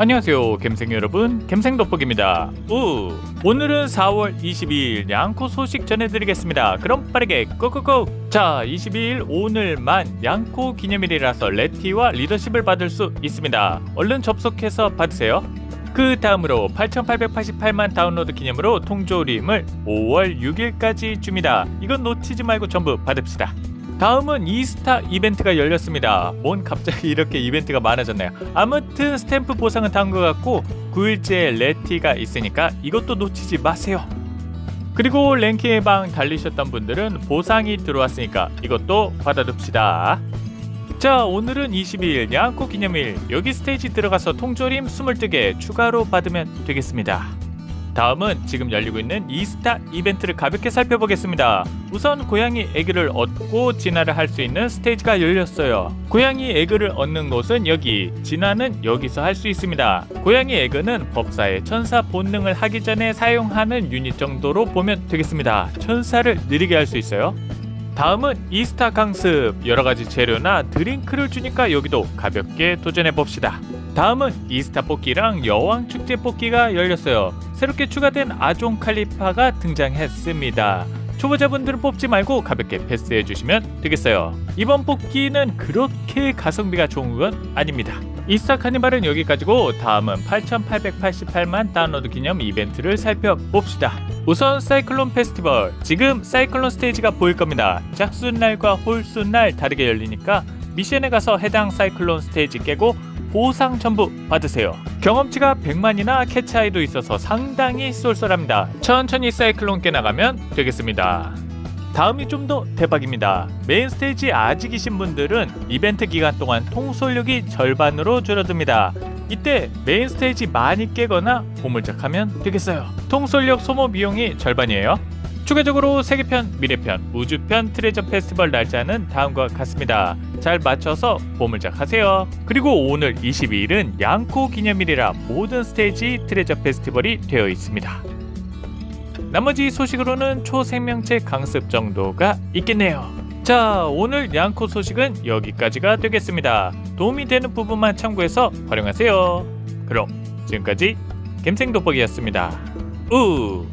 안녕하세요 갬생 여러분. 갬생 돋보기입니다. 우 오늘은 4월 22일 양코 소식 전해드리겠습니다. 그럼 빠르게 고고고. 자 22일 오늘만 양코 기념일이라서 레티와 리더십을 받을 수 있습니다. 얼른 접속해서 받으세요. 그 다음으로 8888만 다운로드 기념으로 통조림을 5월 6일까지 줍니다. 이건 놓치지 말고 전부 받읍시다 다음은 이스타 이벤트가 열렸습니다. 뭔 갑자기 이렇게 이벤트가 많아졌나요? 아무튼 스탬프 보상은 다음 것 같고 9일째 레티가 있으니까 이것도 놓치지 마세요. 그리고 랭킹의 방 달리셨던 분들은 보상이 들어왔으니까 이것도 받아둡시다. 자 오늘은 22일 양코 기념일 여기 스테이지 들어가서 통조림 22개 추가로 받으면 되겠습니다. 다음은 지금 열리고 있는 이스타 이벤트를 가볍게 살펴보겠습니다. 우선 고양이 에그를 얻고 진화를 할 수 있는 스테이지가 열렸어요. 고양이 에그를 얻는 곳은 여기, 진화는 여기서 할 수 있습니다. 고양이 에그는 법사의 천사 본능을 하기 전에 사용하는 유닛 정도로 보면 되겠습니다. 천사를 느리게 할 수 있어요. 다음은 이스타 강습 여러 가지 재료나 드링크를 주니까 여기도 가볍게 도전해 봅시다. 다음은 이스타 뽑기랑 여왕 축제 뽑기가 열렸어요. 새롭게 추가된 아종 칼리파가 등장했습니다. 초보자분들은 뽑지 말고 가볍게 패스해 주시면 되겠어요. 이번 뽑기는 그렇게 가성비가 좋은 건 아닙니다. 이스타 카니발은 여기까지고 다음은 8888만 다운로드 기념 이벤트를 살펴봅시다. 우선 사이클론 페스티벌 지금 사이클론 스테이지가 보일 겁니다. 짝순날과 홀순날 다르게 열리니까 미션에 가서 해당 사이클론 스테이지 깨고 보상 전부 받으세요. 경험치가 100만이나 캐치아이도 있어서 상당히 쏠쏠합니다. 천천히 사이클론 깨나가면 되겠습니다. 다음이 좀 더 대박입니다. 메인 스테이지 아직이신 분들은 이벤트 기간 동안 통솔력이 절반으로 줄어듭니다. 이때 메인 스테이지 많이 깨거나 보물작하면 되겠어요. 통솔력 소모 비용이 절반이에요. 추가적으로 세계편, 미래편, 우주편 트레저 페스티벌 날짜는 다음과 같습니다. 잘 맞춰서 보물작 하세요. 그리고 오늘 22일은 양코 기념일이라 모든 스테이지 트레저 페스티벌이 되어 있습니다. 나머지 소식으로는 초생명체 강습 정도가 있겠네요. 자, 오늘 양코 소식은 여기까지가 되겠습니다. 도움이 되는 부분만 참고해서 활용하세요. 그럼 지금까지 갬생 돋보기였습니다. 우!